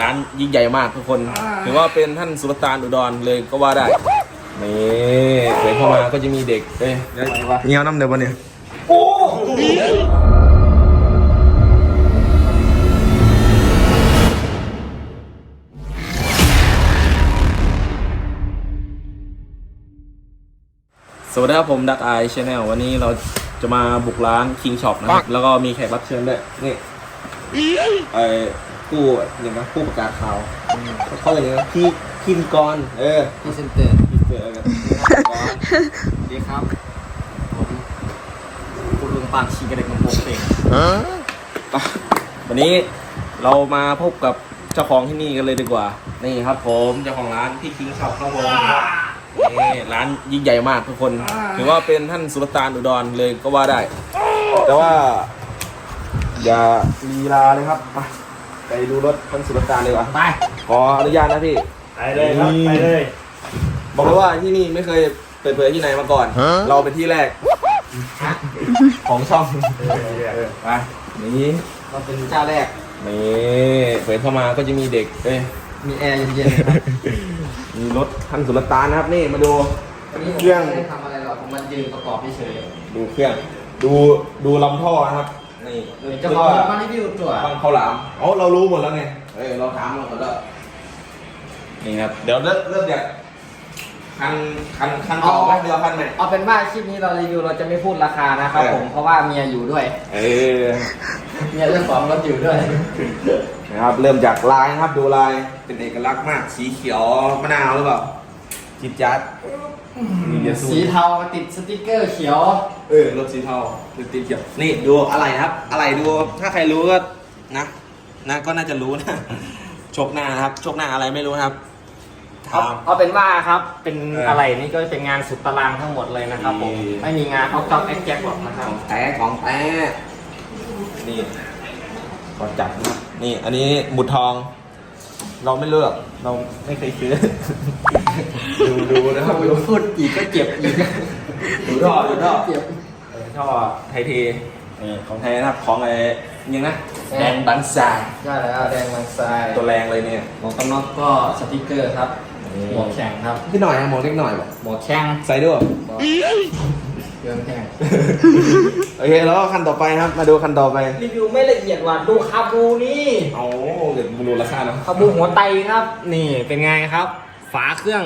ร้านยิ่งใหญ่มากทุกคน ถือว่าเป็นท่านสุลต่านอุดรเลยก็ว่าได้ นี่เดินเข้ามาก็จะมีเด็กเอ้ยเงี้ยวน้ำเดี๋ยววันนี้สวัสดีครับผมดักไอชแนลวันนี้เราจะมาบุกร้าน King Shop นะครับ แล้วก็มีแขกรับเชิญด้วย นี่ไอ้ ผู้อย่างนะผู้ประกาศข่าวเขาอย่างนี้นะพี่คิมกรเออพรีเซนเตอร์พี่เจอกันกรสวัสดีครับผมคุณลุงปากชีกระเด็กมันโปกเองวันนี้เรามาพบกับเจ้าของที่นี่กันเลยดีกว่า นี่ครับผมเจ้าของร้านพี่คิงช็อปครับผมนี่ร้านยิ่งใหญ่มากทุกคน ถือว่าเป็นท่านสุลต่านอุดรเลยก็ว่าได้ แต่ว่า อย่าลีลาเลยครับไป ไปดูรถท่านสุลต่านดีกว่าไป ขออนุญาตนะพี่ ไปเลยครับ ไปเลย บอกเลยว่าที่นี่ไม่เคยเปิดเผยที่ไหนมาก่อน เราเป็นที่แรก ของช่องไปนี่เราเป็นเจ้าแรกนี่เปิดเข้ามาก็จะมีเด็ก เอ้ยมีแอร์เย็นๆนะครับมีรถท่านสุลต่านนะครับนี่มาดูวันนี้ผมเครื่องไม่ได้ทำอะไรหรอกผมมายืนประกอบเฉยดูเครื่อง ดูดูลำท่อนะครับ นี่ๆโดยเจ้าของรถมารีวิวตัวบังข้าวหลามอ๋อเรารู้หมดแล้วไงเอ้ยเราถามหมดแล้วนี่ครับเดี๋ยวเริ่มเริ่มจากคันคันคันเก่าไหมเรือคันใหม่เอาเป็นว่าคลิปนี้เรารีวิวเราจะไม่พูดราคานะครับเออผมเพราะว่าเมียอยู่ด้วย เออเมียเจ้าของรถอยู่ด้วยนะครับเริ่มจากลายนะครับดูลายเป็นเอกลักษณ์มากสีเขียวมะนาวหรือเปล่า จิตจัดนี่เดี๋ยวสู้สีเทามาติดสติกเกอร์เขียว เออรถสีเทาเป็นตีเขียวนี่ดูอะไรครับ อะไรดูถ้าใครรู้ก็นะนะก็น่าจะรู้นะชกหน้านะครับชกหน้าอะไรไม่รู้นะครับเอาถามเอาเป็นว่าครับเป็นเออออะไรนี่ก็เป็นงานสุดตารางทั้งหมดเลยนะครับผมนี่ไม่มีงานเอาจ็อบแอ็กแจ็คหรอกนะครับของแท้ของแท้นี่ก็จับนะครับนี่ อันนี้หมุดทอง เราไม่เลือกเราไม่เคยซื้อ ดูดูนะครับดูพูดอีกก็เจ็บอีกดูท่อดูท่อเจ็บเออท่อไทยเทเออของแท้นะครับของไอ้ยังนะแดแดงงบันซายใช่แล้วแดงมันทรายตัวแรงเลยเนี่ยหมวกกันน็อกก็สติกเกอร์ครับนี่หมวกแข่งครับพี่หน่อยนะมองเล็กหน่อยบอกหมวกแข่งใส่ด้วยหมวกเครื่องแข่งโอเคแล้วก็คันต่อไปนะครับมาดูคันต่อไปรีวิวไม่ละเอียดว่ะดูคาบูนี่เอาเดี๋ยวมาดูราคาเนาะคาบูหัวไตครับ นี่เป็นไงครับ ฝาเครื่อง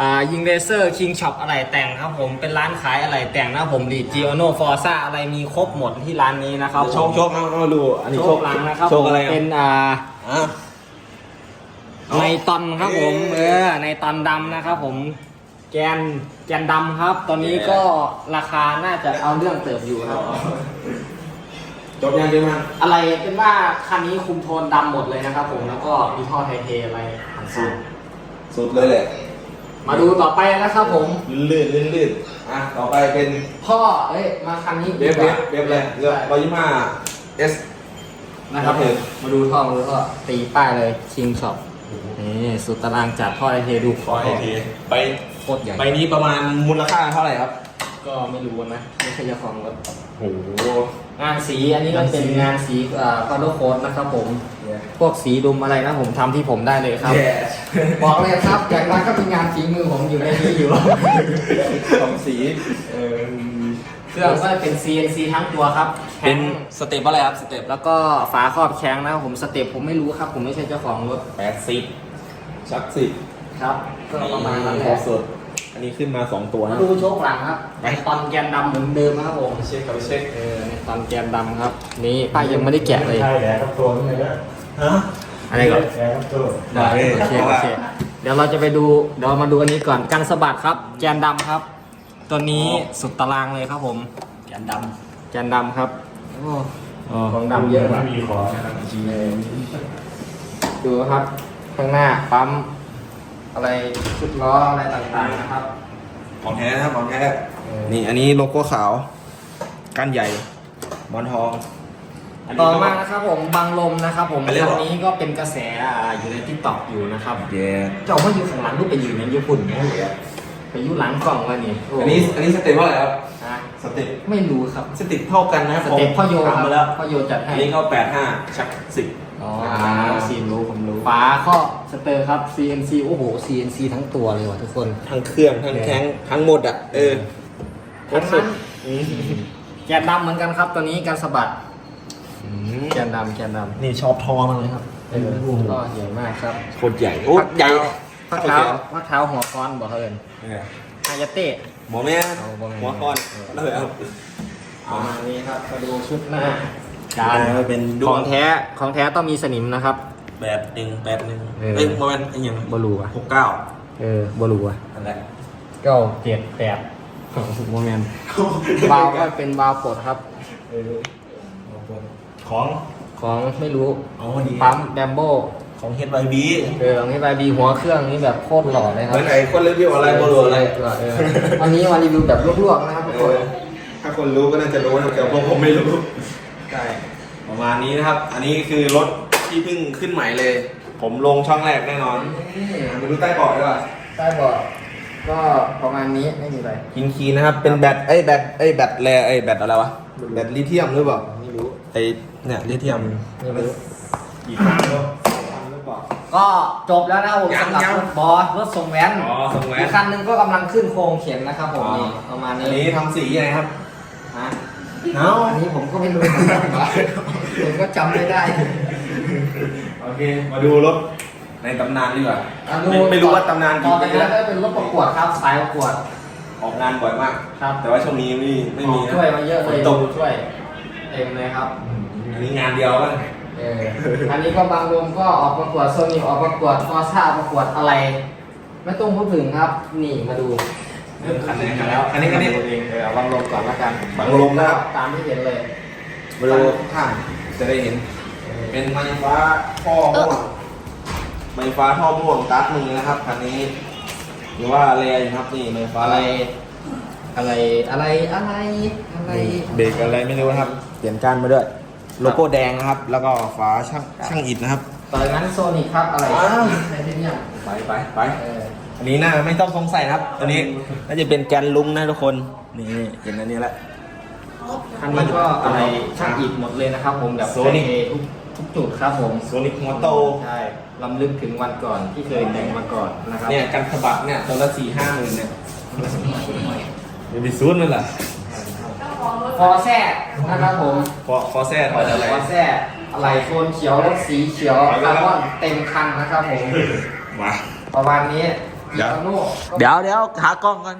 อ่ายิงเลเซอร์คิงช็อปอะไรแต่งครับผมเป็นร้านขายอะไรแต่งนะผมดีจีโอโนฟอร์ซ่าอะไรมีครบหมดที่ร้านนี้นะครับโชคโชคเอาเอาดูอันนี้โชโชคคหลังนะครับโชคอะไรอะเป็นอ่าอะในตอนครับผมเอ๊ะเออในตอนดำนะครับผมแกนแกนดำครับ ตอนนี้ก็ราคาน่าจะเอาเรื่องเติบอยู่ครับจบยังเดียวมาอะไรเป็นว่าคันนี้คุมโทนดำหมดเลยนะครับผมแล้วก็มีท่อไทเทอะไรต่าง สุดเลยแหละๆมาดูต่อไปนะครับผม ลื่นลื่นลื่นอะต่อไปเป็นท่อเอ้ยมาคันนี้เวฟเวฟเวฟเลยเรือร้อยยี่ห้าเอสนะครับครับมาดูท่อมาดูท่อตีป้ายเลยชิงช็อปนี่สุดตารางจัดท่อไทเทดูขอให้ทีไปโคตรใหญ่ใบนี้ประมาณมูลค่าเท่าไหร่ครับ ก็ไม่รู้นะไม่ใช่เจ้าของรถ โอ้โหงานสีอันนี้ก็เป็นงานสีอ่าพาโดโค้ดนะครับผม พวกสีดุมอะไรนะผมทำที่ผมได้เลยครับแย่บอกเลยครับอย่างนั้นก็เป็นงานฝีมือผมอยู่ในนี้อยู่ ของสีเออเครื่องก็เป็น CNC ทั้งตัวครับเป็นแข็งสเต็ปอะไรครับสเต็ปแล้วก็ฝาครอบแข้งนะครับผมสเต็ปผมไม่รู้ครับ ผมไม่ใช่เจ้าของรถแปดสิบชักสิบครับก็ประมาณนั้นแหพอละสด อันนี้ขึ้นมาสองตัวมานะ ดูโชคหลังครับในตอนแกนดำเหมือนเดิมนะครับผมเช็คกับเช็คเออในตอนแกนดำครับ นี่ป้ายยังไม่ได้แกะเลย ใช่แหละครับตัวนี่เลยนะฮะอะไรก่อนแหละครับตัวได้โอเคโอเคเดี๋ยวเราจะไปดูเดี๋ยวมาดูอันนี้ก่อนกันสะบัดครับ แกนดำครับ ตัวนี้สุดตารางเลยครับผม แกนดำแกนดำครับโอ้ของดำเยอะไม่มากมีขอนะครับจริงเลยดูครับ ข้างหน้าปั๊ม อะไรชุดล้ออะไรต่างๆนะครับ ของแท้นะครับของแท้นี่อันนี้โลโก้ขาวก้านใหญ่หมอนทองนนี้ต่อก็มานะครับผมบังลมนะครับ ผมไปเรื่อยคันนี้ก็เป็นกระแสอ่าอยู่ในทิกตอกอยู่นะครับเย่เจ้ามาอยู่ข้างหลังรูปไปอยู่ในญี่ปุ่นนะไปอยู่หลังกล่องวะนี่โอันนี้อันนี้สเต็ปเท่าไหร่ครับนะ สเต็ปไม่รู้ครับ สเต็ปเท่ากันนะสเต็ปพ่อโยคถามรับมาแล้วพ่อโยจัดให้อันนี้ก็แปดห้าชักสิบอ๋อซีนรู้ผมรู้ฝาข้อสเตอร์ครับ CNC โอ้โห CNC ทั้งตัวเลยว่ะทุกคน ทั้งเครื่องทั้งแข้งทั้งหมดอะเออทั้งนั้นแกนดำเหมือนกันครับตัวนี้การสะบัดแกนดำแกนดำนี่ชอบทอมากเลยครับเออก็ใหญ่มากครับโคตรใหญ่โอ้ใหญ่พักเท้าพักเท้าหัวก้อนบอกเขาเอินเอออายาเต้หมอแม่เอาบ่แม่นหัวคอนแล้วเอาประมาณนี้ครับมาดูชุดหน้าจานเป็นดขวองงแท้ของแท้ต้องมีสนิมนะครับแบบหนึ่งแบบหนึ่งเออเอ้ยโมเมนต์ไอ้ยังบลูอะหกเก้าเออบลูอะอันแรกเก้าเจ็ดแปดโมเมนต์วาล์วก็เป็นวาล์วปลดครับของของไม่รู้เอาดีปั๊มแบมโบ ของเฮดไบบีเออของนี้ใบบีหัวเครื่องนี้แบบโคตรหล่อเลยคเหรับมือนไอ้คนรีวิวอะไรบรูอะไรเออวันนี้มารีวิวแบบลวกๆนะครับทุกคนถ้าคนรู้ก็น่าจะรู้นะแต่พวกผมไม่รู้ใช่ประมาณนี้นะครับ อันนี้คือรถที่เพิ่งขึ้นใหม่เลย ผมลงช่องแรกแน่นอนไปดูใต้เบาะด้วยใต้เบาะก็ประมาณนี้ไม่มีอะไรคินคีนะครับ เป็นแบตเอ้ยแบตเอ้ยแบตแรเอ้ยแบตอะไรวะ แบตลิเธียมหรือเปล่า ไม่รู้ ไอ้เนี่ยลิเธียม ไม่รู้ กี่พันหรือเปล่า ก็จบแล้วนะครับผมยังสำหรับยัง รถบอสรถส่งแว้นอ๋อส่งแว้นอีกคันหนึงก็กำลังขึ้นโครงเข็นนะครับผมอ๋อ นี่ประมาณอันนี้นี้ทำสียังไงครับฮะเอ้าอันนี้ผมก็ไม่รู้เหมือนกันว่าผมก็จำไม่ได้โอเค มาดูรถในตำนานดีกว่าอะไม่ไม่รู้ว่าตำนานต่กี่อไปปีนี้แล้วก็เป็นรถประกวดครับสายประกวดออกงานบ่อยมาก ครับแต่ว่าช่วงนี้ไม่ไม่มีออกนะ ช่วยมาเยอะเลยฝนตก ช่วยเต็มเลยครับ อันนี้งานเดียวป่ะ เอออันนี้ก็บางรวมก็ออกประกวดโซนิออกประกวดฟอร์ซ่าประกวดอะไร ไม่ต้องพูดถึงครับ นี่มาดูเริ่มคันไหนคันแล้วคันนี้คันนี้มาดูเองเออเอาบางรวมก่อนละกันบางลมนะครับตามที่เห็นเลยมาดูข้างจะได้เห็น เป็นไฟฟ้าท่อม่วงไฟฟ้าท่อม่วงตัดมือนะครับคันนี้ หรือว่าอะไรอยู่ครับนี่ไฟฟ้าอะอะไรไรอะไรอะไรอะไรอะไรเบรกอะไรไม่รู้นะครับ เปลี่ยนการมาด้วย โลโก้แดงนะครับ แล้วก็ฝาช่างช่างอิฐนะครับ ต่อจากนั้นโซนิครับอะไรอ้าว ไทเทเนียมไปไปไปเอออันนี้น่าไม่ต้องสงสัยนะครับตัวนี้น่าจะเป็นแกนลุงนะทุกคน นี่เห็นอันนี้แหละอันนี้ก็อะไรช่างอิฐหมดเลยนะครับ ผมแบบ Sonic เททุกทุกจุดครับผมโซนิกมอโตใช่ลำลึกถึงวันก่อนที่เคยแต่งมาก่อนนะครับเนี่ยกันสะบัดเนี่ยตัวละสี่ห้าหมื่นเนี่ยเดี๋ยวไปซูนมันล่ะฟอแซ่นะครับผม ฟอฟอแซ่ถอยอะไรฟอแซ่อะไรโทนเขียวและสีเขียวคาร์บอนเต็มคันนะครับผม มาประมาณนี้เดี๋ยว จิโน่ก็เดี๋ยวเดี๋ยวหากล้องก่อน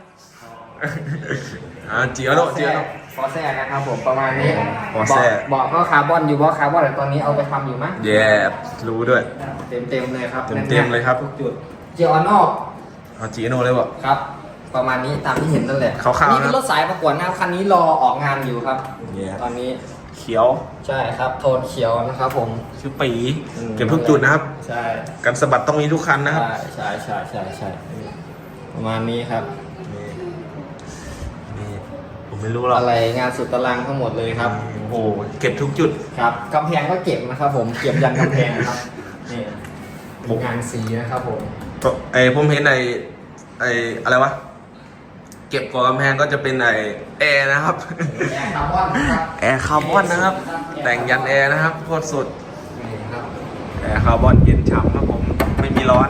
อ่าจิโอโนจิโอโนฟอแซ่นะครับผมประมาณนี้ฟอแซ่ เบอกก็คาร์บอนอยู่เบอกคาร์บอนแต่ตอนนี้เอาไปทำอยู่มั้ยเย่รู้ด้วย เต็มเต็มๆเลยครับเต็มๆเลยครับ ทุกจุดเจียอนอกเอาจิโอโนเลยบอกครับ ประมาณนี้ตามที่เห็นนั่นแหละคร่าวๆนะนี่คือรถสายประกวดนะครับคันนี้รอออกงานอยู่ครับเย่ตอนนี้ เขียวใช่ครับโทนเขียวนะครับผม ชื่อปีเก็บทุกจุดนะครับ ใช่กันสะบัดต้องมีทุกคันนะครับ ใช่ใช่ใช่ใช่ใช่ประมาณนี้ครับ นี่นี่ผมไม่รู้หรอกอะไรงานสุดตารางทั้งหมดเลยครับ โอ้โหเก็บทุกจุด ครับกำแพงก็เก็บนะครับ ผมเก็บยันกำแพงครับนี่ผม งานสีนะครับผม ไอผมเห็นไอไออะไรวะ เก็บก่อกำแพงก็จะเป็นไอแอร์นะครับแอร์คาร์บอนครับ แอร์คาร์บอนนะครับ แต่งยันแอร์นะครับโคตรสุดนี่ครับแอร์คาร์บอนเย็นฉ่ำครับผมไม่มีร้อน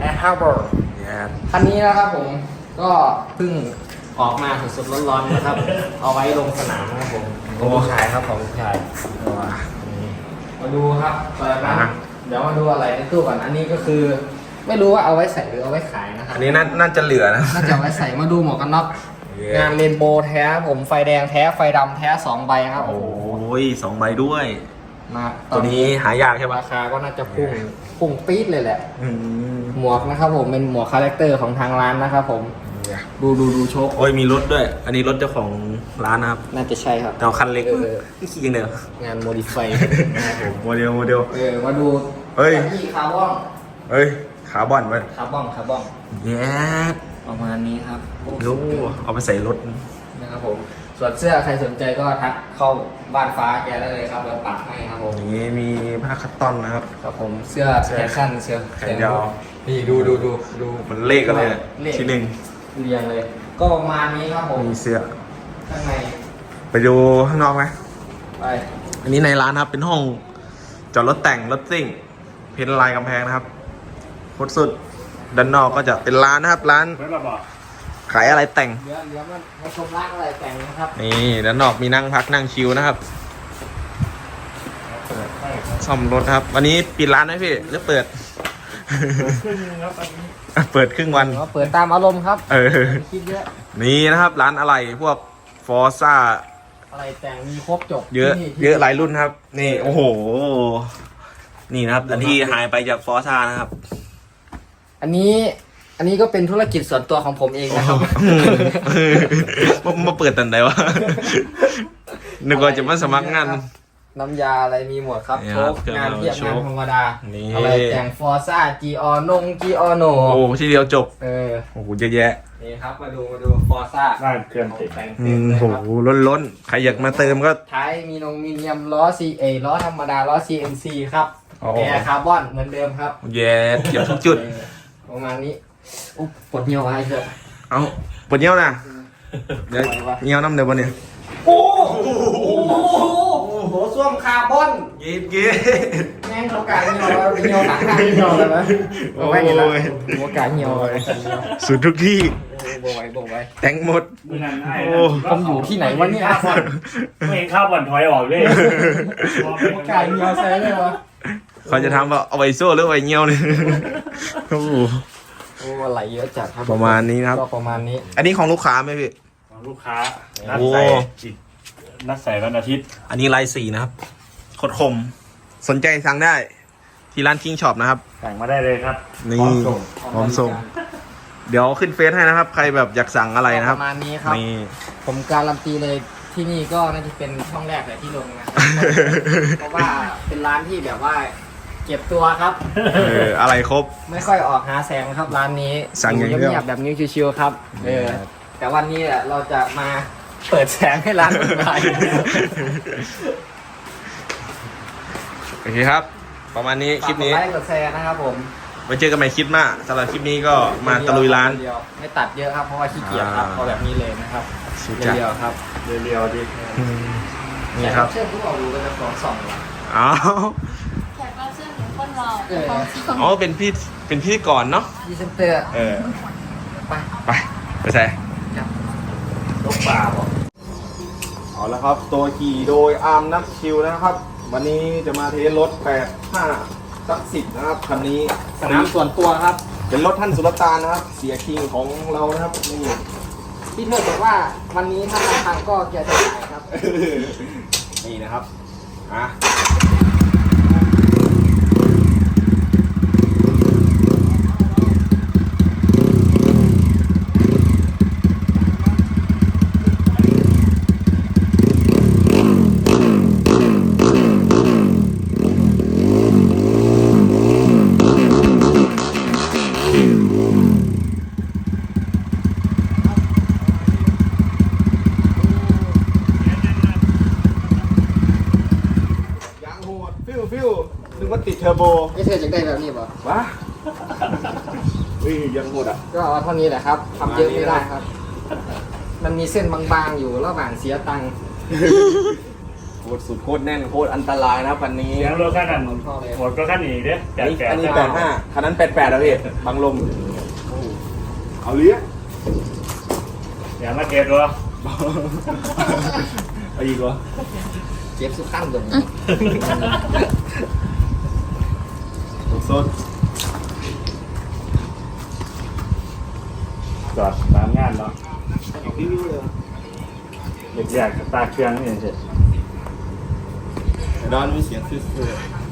แอร์คาร์บอนเนี่ยคันนี้นะครับผมก็เพิ่งออกมาสดๆร้อนๆนะครับ เอาไว้ลงสนามนะครับผมของผู้ชายครับของผู้ชายมาดูครับเปิดนะเดี๋ยวมาดูอะไรในตู้ก่อนอันนี้ก็คือ ไม่รู้ว่าเอาไว้ใส่หรือเอาไว้ขายนะครับอันนี้น่าน่าจะเหลือนะ น่าจะเอาไว้ใส่มาดูหมวกกันน็อก Yeah งานเรนโบว์แท้ผมไฟแดงแท้ไฟดำแท้สองใบครับโอ้ยสองใบด้วย มาตัวนี้หายากใช่ปะราคาก็น่าจะพุ่งพุ่งปี๊ดเลยแหละ อืมหมวกนะครับผมเป็นหมวกคาแรคเตอร์ของทางร้านนะครับผมเนี่ยดูดูดูโชคโอ้ยมีรถด้วย อันนี้รถเจ้าของร้านนะครับน่าจะใช่ครับ แต่ว่าคันเล็กเออ นี่ขี่ยังเดียวงานโมดิไฟโมเดลโมเดล เออมาดูเฮ้ย ที่คาร์บอนเฮ้ย ขาบอนมันคาร์บอนคาร์บอนแย่ประมาณนี้ครับรู้เอาไปใส่รถ นะครับผม ส่วนเสื้อใครสนใจก็ทักเข้าบ้านฟ้าแกได้เลยครับเราปักให้ครับผม อย่างนี้มีผ้าคัตตอนนะครับ ครับผมเสื้อแฟชั่นเสื้อแขนยาวนี่ดูดูดูดูมันเลขอะไรอะเลข ที่หนึ่งเรียงเลย ก็ประมาณนี้ครับผมมีเสื้อ ข้างในไปดูข้างนอกไหม ไปอันนี้ในร้านครับเป็นห้องจอดรถแต่งรถซิ่ง เพ้นท์ลายกำแพงนะครับ โคตรสุด ด้านนอกก็จะเป็นร้านนะครับ ร้าน ไม่ระบอกขายอะไรแต่ง เดี๋ยวเดี๋ยวมันมาชมร้านอะไรแต่งนะครับนี่ด้านนอกมีนั่งพักนั่งชิลนะครับซ่อมรถครับ วันนี้ปิดร้านไหมพี่หรือเปิดขึ้นครับอันนี้เปิดครึ่งวัน เราเปิดตามอารมณ์ครับเออ คิดเยอะนี่นะครับร้านอะไรพวกฟอร์ซ่าอะไรแต่งมีครบจบเยอะ ที่นี่เยอะหลายรุ่นครับ นี่โอ้โห นี่นะครับอันที่หายไปจากฟอร์ซ่านะครับ อันนี้อันนี้ก็เป็นธุรกิจส่วนตัวของผมเองนะครับ มามาเปิดตันใดวะนึกว่าจะมาสมัครงาน น้ำยาอะไรมีหมดครับนี่โชครับกเครื่องงานเทียบโชงานคธรรมดานี่ อะไรแต่งฟอร์ซ่าจีออนงจีออโนโอ้ทีเดียวจบ เออโอ้โหเยอะแยะนี่ครับมาดูมาดูฟอร์ซ่าบ้านเคลื่อนติดแต่งอืเต็มมเลยโหครับล้นล้นๆใครอยากมาเติมก็ ท้ายมีนงมีเนียมล้อ C A ล้อธรรมดาล้อ CNC ครับอ๋อ แอร์คาร์บอนเหมือนเดิมครับ แย่เกี่ยวทุกจุด เออ ประมาณนี้อุ๊บปวดเหี่ยวอะไรเถอะเอาปวดเยี่ยวนะเดี๋ยวเยี่ยวน้ำเดี๋ยววันนี้โอ้โหโหส้วมคาร์บอนเย็ดเย็ดแม่งเขากาเหี่ยวเหี่ยวหลังทางเหี่ยวเลยนะเอาไว้นี่ละโอ้ยหัวกาเหี่ยวเลยสุดทุกที่โบกไว้โบกไว้แต่งหมดเมื่อนั้นไอ้โอ้ผมอยู่ที่ไหนวะเนี่ยไม่เห็นข้าวบ่อนถอยออกเลยหัวกาเหี่ยวใส่เลยวะ เขาจะถามว่าเอาไว้โซ่หรือไว้เงี้ยวเนี่ยโอ้โหโอ้อะไรเยอะจัดครับประมาณนี้นะครับ ก็ประมาณนี้ อันนี้ของลูกค้าไหมพี่ ของลูกค้านัดโอ้ใส่อีกนัดใส่วันอาทิตย์ อันนี้ลายสีนะครับโคตรคม สนใจสั่งได้ ที่ร้าน King Shop นะครับแต่งมาได้เลยครับนี่พร้อมส่งพร้อมส่ง เดี๋ยวขึ้นเฟซให้นะครับ ใครแบบอยากสั่งอะไรนะคปรับระมาณนี้ครับนี่ผมการันตีเลยที่นี่ก็น่าจะเป็นช่องแรกเลยที่ลงนะครับเพราะว่าเป็นร้านที่แบบว่า เก็บตัวครับ เอออะไรครบ ไม่ค่อยออกหาแสงครับร้านนี้สั่งอย่างเดียว เงียบๆแบบนี้ชิวๆครับ เออ แต่วันนี้แหละเราจะมาเปิดแสงให้ร้านคุณไปโอเคครับ ประมาณนี้คลิปนี้ฝากกดไลค์กดแชร์นะครับผมไว้เจอกันใหม่คลิปหน้าสำหรับคลิปนี้ก็มาตะลุยร้าน เดียวไม่ตัดเยอะครับเพราะว่าขี้เกียจครับอ่า เอาแบบนี้เลยนะครับสุดจัดเดียวๆครับเรียวๆดีอืมนี่ครับแต่เชื่อทุกคนรู้กันจะสองสองหลังอ๋อแคนเราเออของจริงอ๋อเป็นพี่เป็นพี่ก่อนเนาะพรีเซนเตอร์เออไปไปไปใส่ลูกป่าบอกเอาละครับ ตัวขี่โดยอาร์มนักชิวนะครับ วันนี้จะมาเทสรถ8 5สักสิบนะครับคันนี้สนามส่วนตัวครับ เป็นรถท่านสุลต่านนะครับ เสียคิงของเรานะครับนี่พี่เธอบอกว่าวันนี้ถ้ามาทางก็เกียร์จะขายครับนี่นะครับอะยางโหดฟิวฟิวนึกว่าติดเท อร์โบพี่เธอจะได้แบบนี้ป่ะวะเฮ้ยยางโหดอะ ก็เอาเท่านี้แหละครับทำเยอะไม่ได้ครับ มันมีเส้นบางๆอยู่ระหว่างเสียตังค์โคตรสุดโคตรแน่นโคตรอันตรายนะครับคันนี้ เสียงรถขั้นนั้นหมดพ่อเลยหมดรถขั้นอีกเด้แปอันดนี้แปดอันนี้แปดห้าคันนั้นแปดแปดแล้วพี่บังลมเอาเลี้ยอย่ามาเทสวะเอาอีกเหรอเจ็บสุดขั้นตรง สดจอดตามงานเนาะเด็กๆสตาร์ทเครื่องนี่เสร็จดอนมีเสียงซื่อๆ